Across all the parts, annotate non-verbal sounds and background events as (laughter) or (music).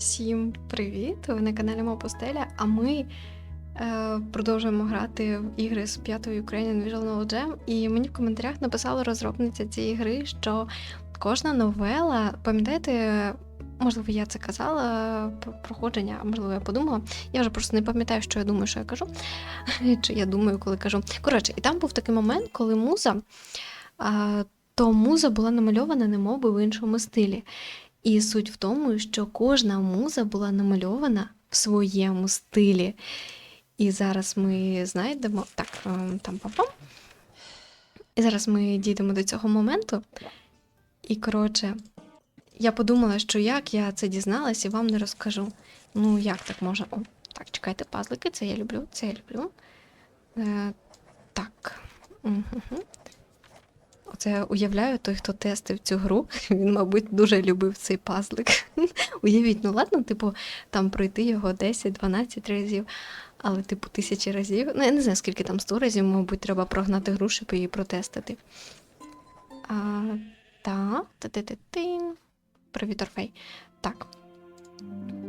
Всім привіт! Ви на каналі Мопустеля, а ми е, продовжуємо грати в ігри з 5 Ukrainian Visual Novel Jam. І мені в коментарях написала розробниця цієї гри, що кожна новела, пам'ятаєте, можливо, я це казала про проходження, а можливо, я подумала. Я вже просто не пам'ятаю, що я думаю, що я кажу, (laughs) чи я думаю, коли кажу. Коротше, і там був такий момент, коли муза, е, то муза була намальована, немов би в іншому стилі. І суть в тому, що кожна муза була намальована в своєму стилі. І зараз ми знайдемо. Так, ем, там папам. І зараз ми дійдемо до цього моменту. І, коротше, я подумала, що як я це дізналась і вам не розкажу. Ну, як так можна? О, так, чекайте, пазлики, це я люблю, це я люблю. Е, так. Оце уявляю, той, хто тестив цю гру, (laughs) він, мабуть, дуже любив цей пазлик. (laughs) Уявіть, ну ладно, типу, там пройти його 10-12 разів, але, типу, тисячі разів. Ну, я не знаю, скільки там 100 разів, мабуть, треба прогнати гру, щоб її протестити. А, так, ти-ти-ти-ти. Привіт, Орфей. Так.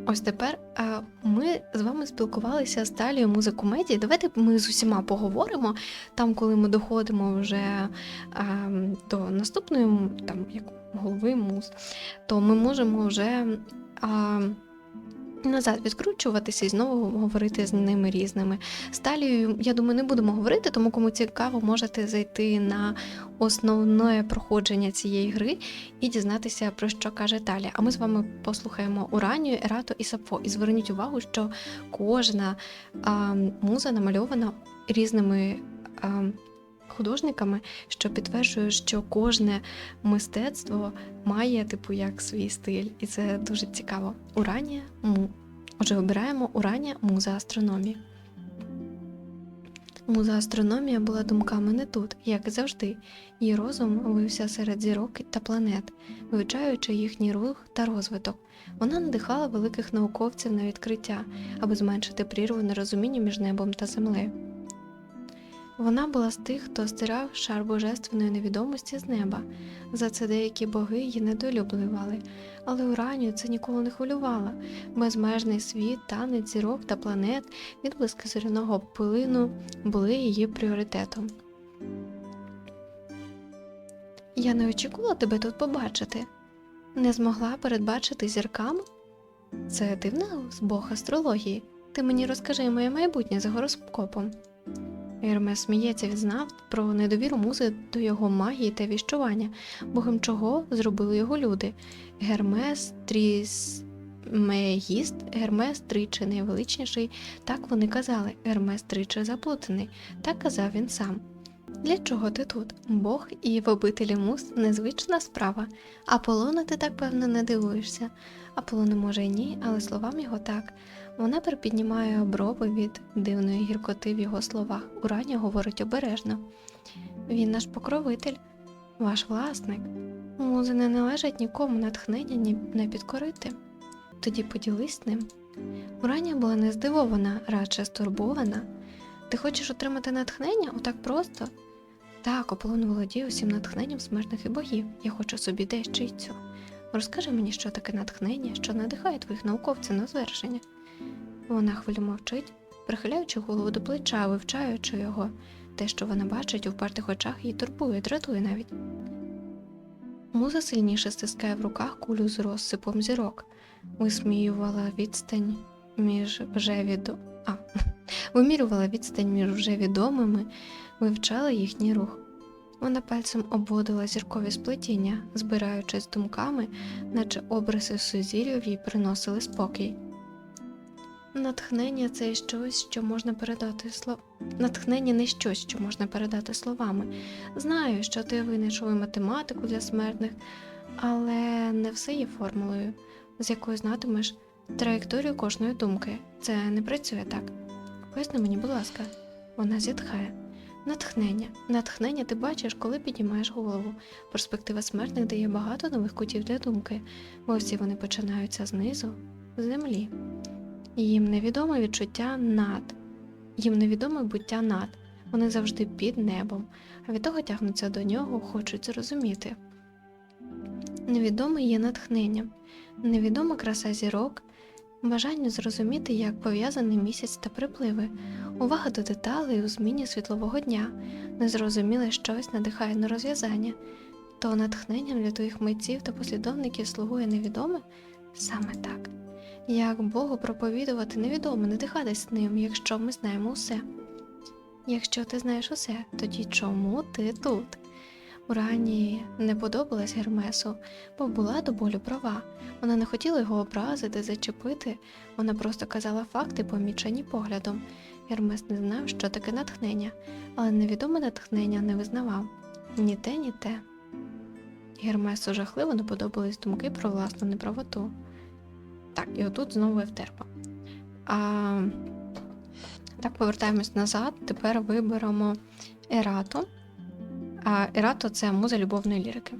Ось тепер е, ми з вами спілкувалися з Талією музикомедії. Давайте ми з усіма поговоримо. Там, коли ми доходимо вже е, до наступної там, як голови муз, то ми можемо вже е, назад відкручуватися і знову говорити з ними різними. З Талією, я думаю, не будемо говорити, тому кому цікаво, можете зайти на основне проходження цієї гри і дізнатися, про що каже Талія. А ми з вами послухаємо Уранію, Ерато і Сапфо. І зверніть увагу, що кожна а, муза намальована різними а, художниками, що підтверджує, що кожне мистецтво має, типу, як свій стиль. І це дуже цікаво. Уранія му. Отже, обираємо Уранія муза астрономії. Муза астрономія була думками не тут, як і завжди. Її розум вився серед зірок та планет, вивчаючи їхній рух та розвиток. Вона надихала великих науковців на відкриття, аби зменшити прірву нерозуміння між небом та землею. Вона була з тих, хто стирав шар божественної невідомості з неба. За це деякі боги її недолюблювали, але Уранію це ніколи не хвилювало. Безмежний світ, танець зірок та планет, відблиски зоряного пилину були її пріоритетом. Я не очікувала тебе тут побачити. Не змогла передбачити зіркам? Це дивна бог астрології. Ти мені розкажи моє майбутнє за гороскопом. Гермес сміється, він знав про недовіру музи до його магії та віщування, богом чого зробили його люди. Гермес Трісмегіст, Гермес тричі найвеличніший, так вони казали, Гермес тричі заплутаний, так казав він сам. Для чого ти тут? Бог і в обителі муз незвична справа. Аполлона ти так певно не дивуєшся. Аполлону може й ні, але словам його так. Вона припіднімає брови від дивної гіркоти в його словах. Ураня говорить обережно. Він наш покровитель, ваш власник. Музи не належать нікому натхнення ні не підкорити. Тоді поділись ним. Ураня була не здивована, радше стурбована. Ти хочеш отримати натхнення отак просто? Так, Аполлон володіє усім натхненням смертних і богів. Я хочу собі дещо й цю. Розкажи мені, що таке натхнення, що надихає твоїх науковців на звершення. Вона хвилю мовчить, прихиляючи голову до плеча, вивчаючи його. Те, що вона бачить у впертих очах, її турбує, дратує навіть. Муза сильніше стискає в руках кулю з розсипом зірок, висміювала відстань між вже відо... а, (laughs) вимірювала відстань між вже відомими, вивчала їхній рух. Вона пальцем обводила зіркові сплетіння, збираючись думками, наче обриси сузір'їв їй приносили спокій. Натхнення це щось, що можна передати слов... Натхнення не щось, що можна передати словами. Знаю, що ти винайшов математику для смертних, але не все є формулою, з якою знатимеш траєкторію кожної думки. Це не працює так. Поясни мені, будь ласка, вона зітхає. Натхнення. Натхнення ти бачиш, коли піднімаєш голову. Перспектива смертних дає багато нових кутів для думки, бо всі вони починаються знизу, з землі. Їм невідоме відчуття над, їм невідоме буття над, вони завжди під небом, а від того тягнуться до нього, хочуть зрозуміти. Невідоме є натхненням, невідома краса зірок, бажанню зрозуміти, як пов'язаний місяць та припливи, увага до деталей у зміні світлового дня, незрозуміле щось надихає на розв'язання, то натхненням для твоїх митців та послідовників слугує невідоме саме так. Як Богу проповідувати невідоме, надихатись ним, якщо ми знаємо усе. Якщо ти знаєш усе, тоді чому ти тут? Уранії не подобалась Гермесу, бо була до болю права. Вона не хотіла його образити, зачепити, вона просто казала факти, помічені поглядом. Гермес не знав, що таке натхнення, але невідоме натхнення не визнавав ні те, ні те. Гермесу жахливо не подобались думки про власну неправоту. Так, і отут знову Евтерпа. А, так, повертаємось назад. Тепер виберемо Ерато. А Ерато це муза любовної лірики.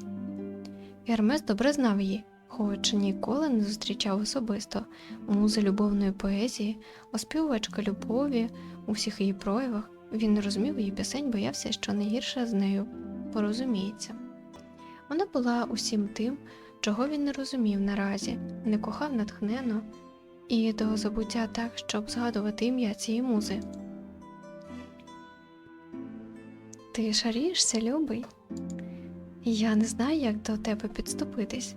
Гермес добре знав її, хоч ніколи не зустрічав особисто муза любовної поезії, оспівувачка любові у всіх її проявах. Він не розумів її пісень, боявся, що найгірше з нею порозуміється. Вона була усім тим, чого він не розумів наразі, не кохав натхнено і до забуття так, щоб згадувати ім'я цієї музи. Ти шарієшся, любий? Я не знаю, як до тебе підступитись.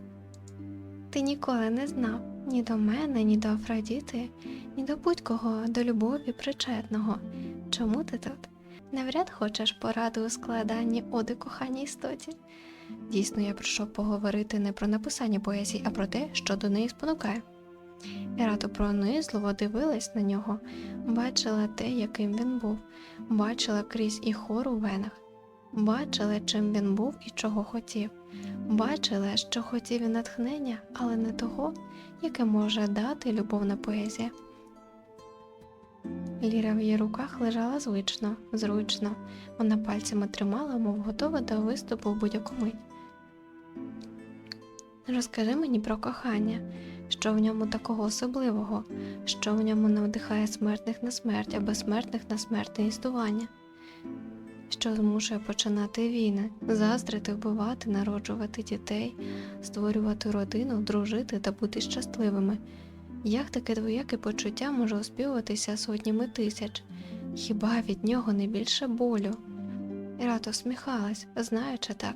Ти ніколи не знав ні до мене, ні до Афродіти, ні до будь-кого до любові причетного. Чому ти тут? Навряд хочеш поради у складанні оди коханій істоті. Дійсно, я прийшов поговорити не про написання поезії, а про те, що до неї спонукає. Ерато пронизливо дивилась на нього, бачила те, яким він був, бачила крізь і хор у венах, бачила, чим він був і чого хотів, бачила, що хотів і натхнення, але не того, яке може дати любовна поезія. Ліра в її руках лежала звично, зручно. Вона пальцями тримала, мов готова до виступу в будь-яку мить. Розкажи мені про кохання, що в ньому такого особливого, що в ньому надихає смертних на смерть, а безсмертних на смертне існування, що змушує починати війни, заздрити, вбивати, народжувати дітей, створювати родину, дружити та бути щасливими. Як таке двояке почуття може оспівуватися сотнями тисяч? Хіба від нього не більше болю? Ірата всміхалась, знаючи так,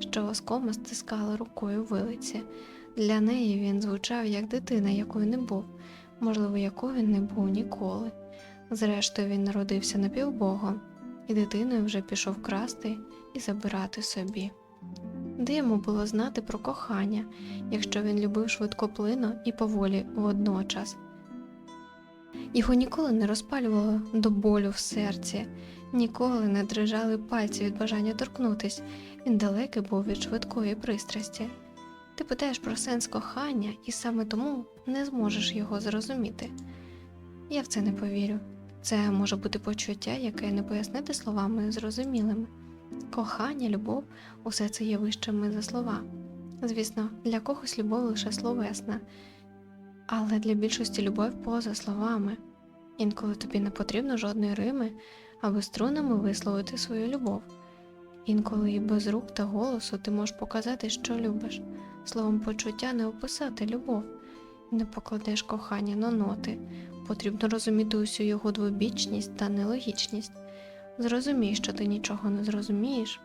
що оскома стискала рукою вилиці. Для неї він звучав як дитина, якою не був, можливо, якою він не був ніколи. Зрештою, він народився напівбогом, і дитиною вже пішов красти і забирати собі. Де йому було знати про кохання, якщо він любив швидкоплинно і поволі водночас. Його ніколи не розпалювало до болю в серці, ніколи не дрижали пальці від бажання торкнутись, він далекий був від швидкої пристрасті. Ти питаєш про сенс кохання і саме тому не зможеш його зрозуміти. Я в це не повірю. Це може бути почуття, яке не пояснити словами зрозумілими. Кохання, любов усе це є вищими за слова. Звісно, для когось любов лише словесна, але для більшості любов поза словами. Інколи тобі не потрібно жодної рими, аби струнами висловити свою любов. Інколи і без рук та голосу ти можеш показати, що любиш. Словом почуття не описати любов, не покладеш кохання на ноти. Потрібно розуміти усю його двобічність та нелогічність. Зрозумій, що ти нічого не зрозумієш.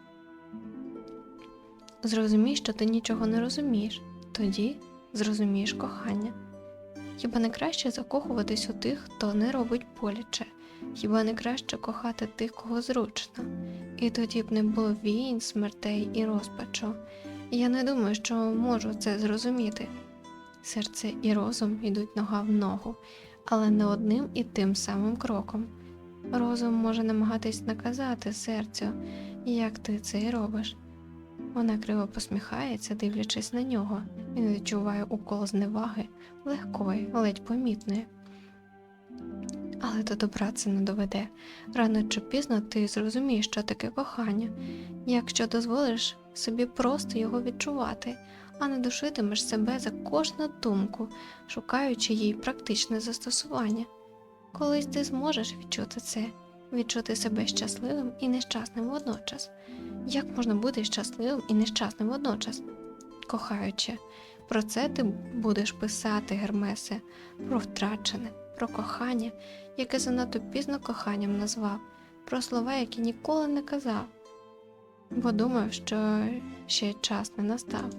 Зрозумій, що ти нічого не розумієш, тоді зрозумієш кохання. Хіба не краще закохуватись у тих, хто не робить боляче, хіба не краще кохати тих, кого зручно, і тоді б не було війн, смертей і розпачу. Я не думаю, що можу це зрозуміти. Серце і розум йдуть нога в ногу, але не одним і тим самим кроком. Розум може намагатись наказати серцю, як ти це і робиш. Вона криво посміхається, дивлячись на нього, він відчуває укол зневаги, легкої, ледь помітної. Але до добра це не доведе. Рано чи пізно ти зрозумієш, що таке кохання, якщо дозволиш собі просто його відчувати, а не душитимеш себе за кожну думку, шукаючи їй практичне застосування. Колись ти зможеш відчути це, відчути себе щасливим і нещасним водночас. Як можна бути щасливим і нещасним водночас? Кохаючи, Про це ти будеш писати, Гермесе, про втрачене, про кохання, яке занадто пізно коханням назвав, про слова, які ніколи не казав, бо думав, що ще час не настав.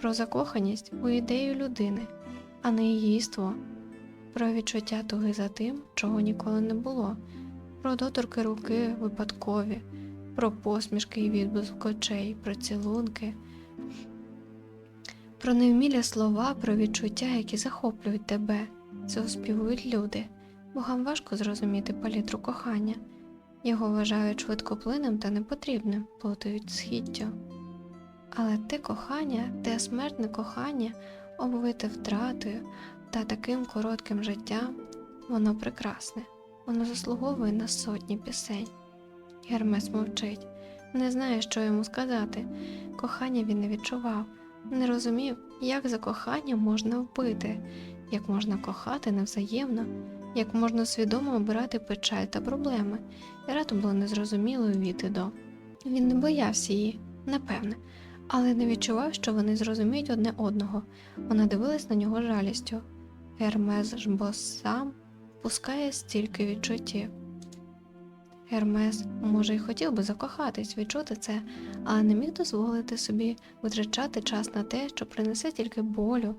Про закоханість у ідею людини, а не їїство, про відчуття туги за тим, чого ніколи не було, про доторки руки випадкові, про посмішки і відблиск очей, про цілунки, про невмілі слова, про відчуття, які захоплюють тебе. Це оспівують люди. Богам важко зрозуміти палітру кохання. Його вважають швидкоплинним та непотрібним, плутають з хіттю. Але те кохання, те смертне кохання, обвите втратою та таким коротким життям, воно прекрасне, воно заслуговує на сотні пісень. Гермес мовчить, не знає, що йому сказати. Кохання він не відчував, не розумів, як за кохання можна вбити, як можна кохати невзаємно, як можна свідомо обирати печаль та проблеми. І раптом було незрозумілою від до. Він не боявся її, напевне, але не відчував, що вони зрозуміють одне одного. Вона дивилась на нього жалістю. Гермес ж бо сам пускає стільки відчуттів. Гермес, може, й хотів би закохатись, відчути це, але не міг дозволити собі витрачати час на те, що принесе тільки болю,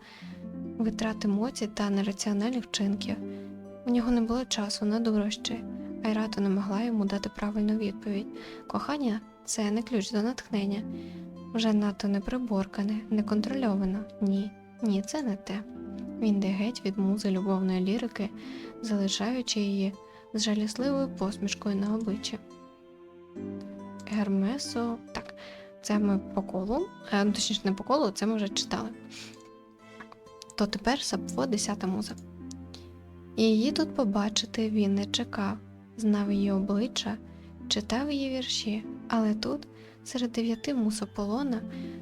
витрат емоцій та нераціональних вчинків. У нього не було часу на дурощі, Айрата не могла йому дати правильну відповідь. Кохання це не ключ до натхнення, вже надто неприборкане, неконтрольовано. Ні, ні, це не те. Він йде геть від музи любовної лірики, залишаючи її з жалісливою посмішкою на обличчі. Гермесо, так, це ми по колу, е, точніше, не по колу, це ми вже читали. То тепер Сапфо, десята муза. І її тут побачити він не чекав, знав її обличчя, читав її вірші, але тут, серед дев'яти мус Аполлона,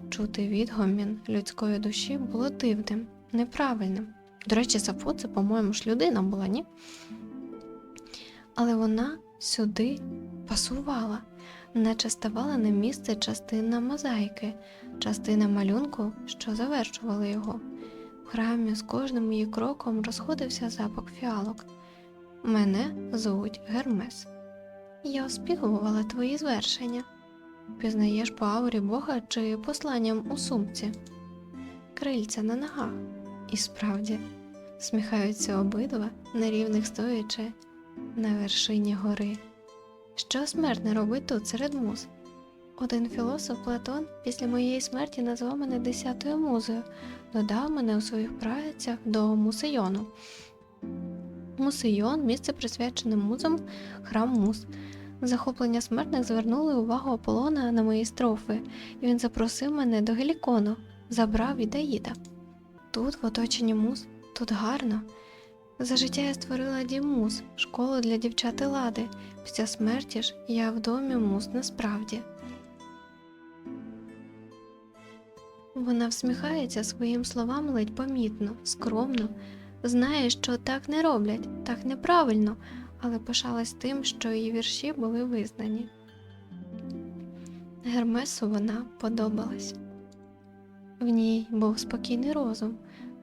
чути відгомін людської душі було дивним, неправильним. До речі, Сафо це, по-моєму, ж людина була, ні? Але вона сюди пасувала, наче ставала на місце частина мозаїки, частина малюнку, що завершували його. В храмі з кожним її кроком розходився запах фіалок. Мене звуть Гермес. Я оспігувала твої звершення. Пізнаєш по аурі Бога чи посланням у сумці, крильця на ногах. І справді, сміхаються обидва, нерівних стоячи на вершині гори. Що смертне робить тут серед муз? Один філософ Платон після моєї смерті назвав мене десятою музою, додав мене у своїх працях до Мусейону. Мусейон місце присвячене музам, храм муз. Захоплення смертних звернули увагу Аполлона на мої строфи, і він запросив мене до Гелікону, забрав від Аїда. Тут, в оточенні муз, тут гарно. За життя я створила дім муз, школу для дівчат лади. Після смерті ж я в домі муз насправді. Вона всміхається своїм словам ледь помітно, скромно, знає, що так не роблять, так неправильно, але пишалась тим, що її вірші були визнані. Гермесу вона подобалась. В ній був спокійний розум,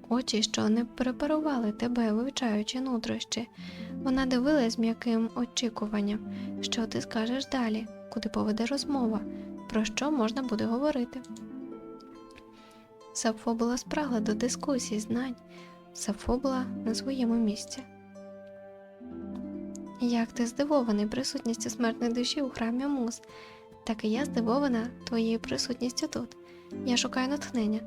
очі, що не препарували тебе, вивчаючи нутрощі. Вона дивилась м'яким очікуванням, що ти скажеш далі, куди поведе розмова, про що можна буде говорити. Сафо була спрагла до дискусій, знань. Сафо була на своєму місці. Як ти здивований присутністю смертної душі у храмі Муз, так і я здивована твоєю присутністю тут. Я шукаю натхнення.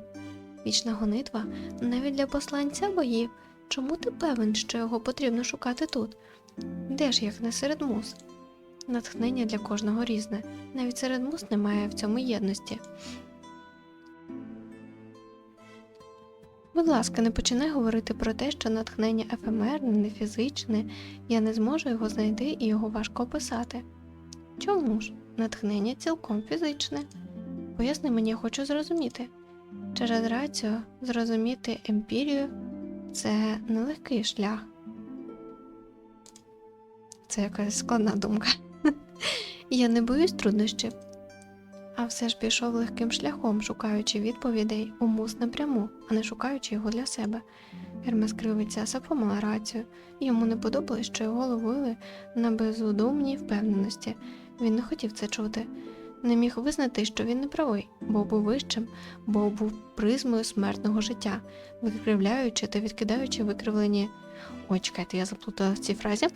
Вічна гонитва навіть для посланця боїв. Чому ти певен, що його потрібно шукати тут? Де ж як не серед муз? Натхнення для кожного різне. Навіть серед муз немає в цьому єдності. Будь ласка, не починай говорити про те, що натхнення ефемерне, не фізичне, я не зможу його знайти і його важко описати. Чому ж? Натхнення цілком фізичне. Поясни мені, я хочу зрозуміти. Через рацію зрозуміти емпірію це нелегкий шлях. Це якась складна думка. (laughs) Я не боюсь труднощів, А все ж пішов легким шляхом, шукаючи відповідей у мус напряму, а не шукаючи його для себе. Гермес кривиться, Сафо мала рацію. Йому не подобалось, що його ловили на безудумній впевненості. Він не хотів це чути. Не міг визнати, що він не правий, бо був вищим, бо був призмою смертного життя, викривляючи та відкидаючи викривлені. Ой, чекайте, я заплутала в цій фразі.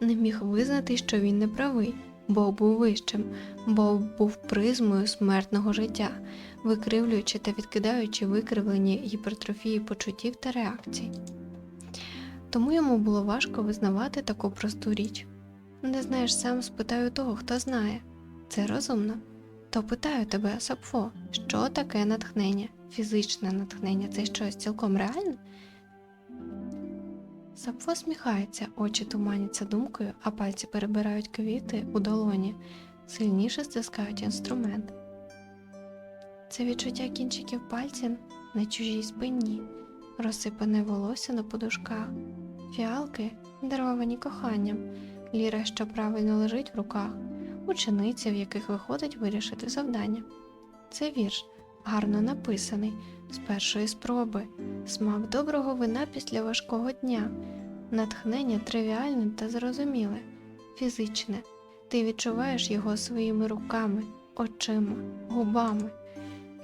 Не міг визнати, що він не правий, бо був вищим, бо був призмою смертного життя, викривлюючи та відкидаючи викривлені гіпертрофії почуттів та реакцій. Тому йому було важко визнавати таку просту річ. Не знаєш сам, спитаю того, хто знає. Це розумно. То питаю тебе, Сапфо, що таке натхнення? Фізичне натхнення це щось цілком реальне? Сапфо сміхається, очі туманяться думкою, а пальці перебирають квіти у долоні, сильніше стискають інструмент. Це відчуття кінчиків пальців на чужій спині, розсипане волосся на подушках, фіалки, даровані коханням, ліра, що правильно лежить в руках, учениця, в яких виходить вирішити завдання. Це вірш, гарно написаний, з першої спроби, смак доброго вина після важкого дня, натхнення тривіальне та зрозуміле, фізичне. Ти відчуваєш його своїми руками, очима, губами.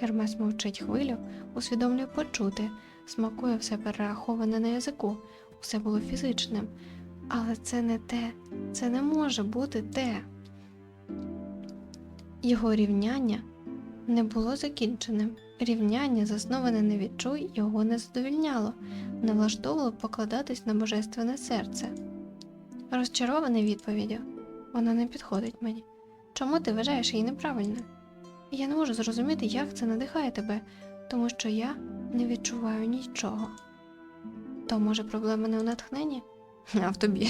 Гермес мовчить хвилю, усвідомлює почути, смакує все перераховане на язику, усе було фізичним. Але це не те, це не може бути те. Його рівняння не було закінченим. Рівняння, засноване на відчуй, його не задовільняло, не влаштовувало покладатись на божественне серце. Розчарований відповіддю, вона не підходить мені. Чому ти вважаєш її неправильною? Я не можу зрозуміти, як це надихає тебе, тому що я не відчуваю нічого. То може проблема не у натхненні? А в тобі.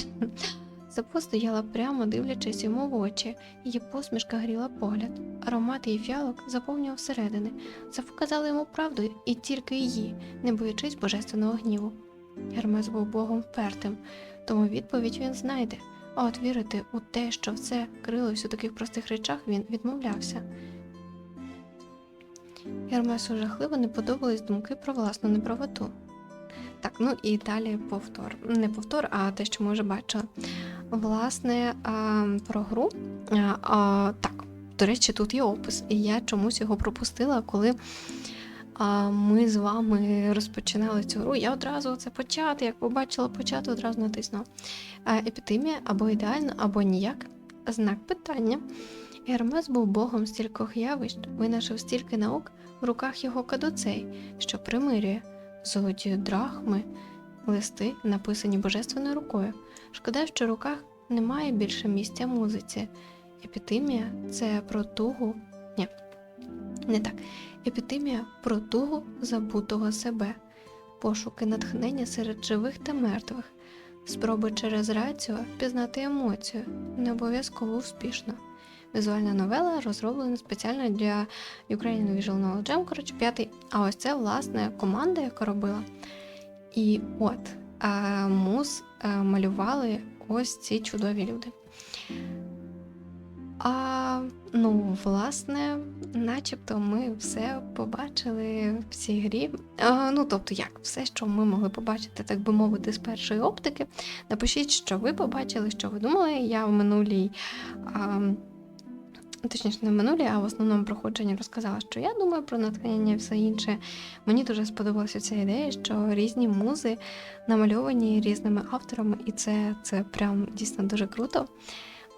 Сапо стояла прямо, дивлячись йому в очі, її посмішка гріла погляд. Аромат її фіалок заповнював всередини. Сапо казала йому правду і тільки її, не боячись божественного гніву. Гермес був богом впертим, тому відповідь він знайде, а от вірити у те, що все крилось у таких простих речах, він відмовлявся. Гермесу жахливо не подобались думки про власну неправоту. Так, ну і далі повтор. Не повтор, а те, що ми вже бачили. Власне, про гру. А, так, до речі, тут є опис, і я чомусь його пропустила, коли ми з вами розпочинали цю гру. Я одразу це почати, як побачила почати, одразу натиснула. А, епітемія або ідеально, або ніяк. Знак питання. Гермес був богом стількох явищ, винайшов стільки наук в руках його кадуцей, що примирює золоті драхми, листи, написані божественною рукою. Шкода, що в руках немає більше місця музиці. Епітемія це про тугу. Ні, не так. Епітемія про тугу забутого себе, пошуки натхнення серед живих та мертвих, спроби через рацію пізнати емоцію, не обов'язково успішно. Візуальна новела розроблена спеціально для Ukrainian Visual Knowledge Jam, коротше, п'ятий. А ось це, власне, команда, яка робила. І от а, мус малювали ось ці чудові люди. А, ну, власне, начебто ми все побачили в цій грі. А, ну, тобто, як, все, що ми могли побачити, так би мовити, з першої оптики. Напишіть, що ви побачили, що ви думали. Я в минулій. А, Точніше, не в минулі, а в основному проходженні розказала, що я думаю про натхнення і все інше. Мені дуже сподобалася ця ідея, що різні музи намальовані різними авторами, і це, це прям дійсно дуже круто.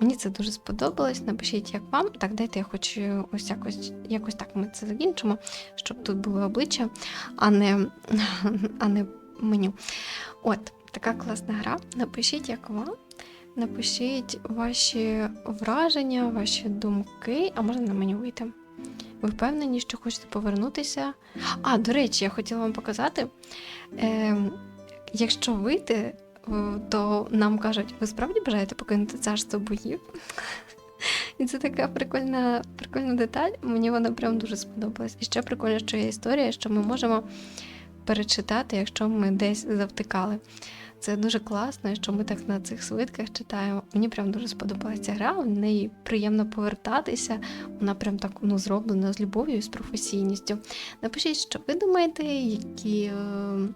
Мені це дуже сподобалось. Напишіть, як вам. Так, дайте я хочу ось якось якось так ми це закінчимо, щоб тут були обличчя, а не, (laughs) а не меню. От, така класна гра. Напишіть, як вам. Напишіть ваші враження, ваші думки, а можна на меню вийти. Ви впевнені, що хочете повернутися? А, до речі, я хотіла вам показати. Е, Якщо вийти, то нам кажуть, ви справді бажаєте покинути царство боїв? І це така прикольна, прикольна деталь. Мені вона прям дуже сподобалась. І ще прикольно, що є історія, що ми можемо перечитати, якщо ми десь завтикали. Це дуже класно, що ми так на цих свитках читаємо. Мені прям дуже сподобалася гра, в неї приємно повертатися. Вона прям так ну, зроблена з любов'ю і з професійністю. Напишіть, що ви думаєте, які. е,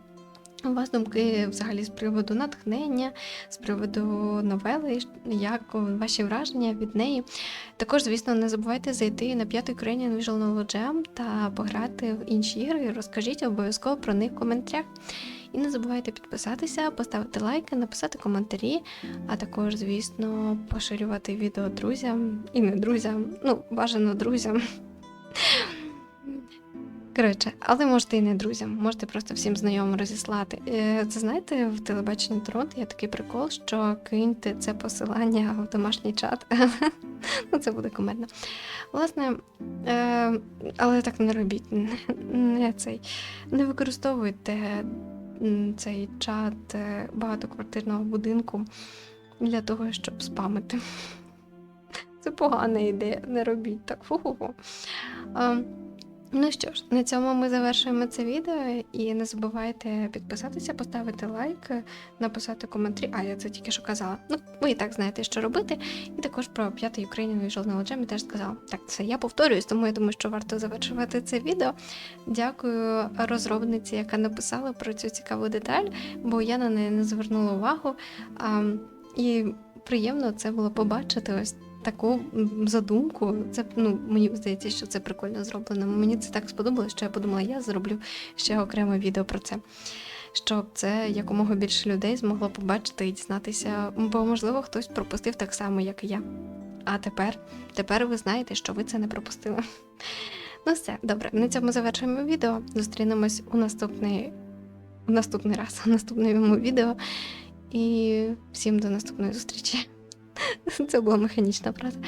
У вас думки взагалі з приводу натхнення, з приводу новели, як ваші враження від неї. Також, звісно, не забувайте зайти на п'ятий Ukrainian Visual Novel Jam та пограти в інші ігри. Розкажіть обов'язково про них в коментарях. І не забувайте підписатися, поставити лайки, написати коментарі, а також, звісно, поширювати відео друзям і не друзям, ну, бажано друзям. Коротше, але можете і не друзям, можете просто всім знайомим розіслати. Е, Це знаєте, в телебаченні Торонто є такий прикол, що киньте це посилання в домашній чат. (laughs) ну, це буде комедно. Власне, е, але так не робіть. Не, цей, не використовуйте цей чат е, багатоквартирного будинку для того, щоб спамити. Це погана ідея, не робіть так. Фу-ху-ху. Ем, Ну що ж, на цьому ми завершуємо це відео. І не забувайте підписатися, поставити лайк, написати коментарі. А я це тільки що казала. Ну, ви і так знаєте, що робити. І також про п'ятий Ukrainian Visual я теж сказала. Так, це я повторююсь, тому я думаю, що варто завершувати це відео. Дякую розробниці, яка написала про цю цікаву деталь, бо я на неї не звернула увагу. А, і приємно це було побачити ось таку задумку. Це ну мені здається, що це прикольно зроблено. Мені це так сподобалось, що я подумала, я зроблю ще окреме відео про це. Щоб це якомога більше людей змогло побачити і дізнатися, бо можливо хтось пропустив так само, як і я. А тепер, тепер ви знаєте, що ви це не пропустили. (laughs) Ну все, добре, на цьому завершуємо відео. Зустрінемось у наступний, у наступний раз, у наступному відео. І всім до наступної зустрічі. (laughs) Це була механічна фраза.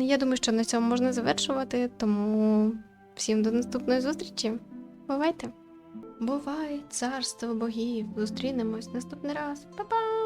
Я думаю, що на цьому можна завершувати, тому всім до наступної зустрічі. Бувайте! Бувай, царство богів! Зустрінемось наступний раз. Па-па!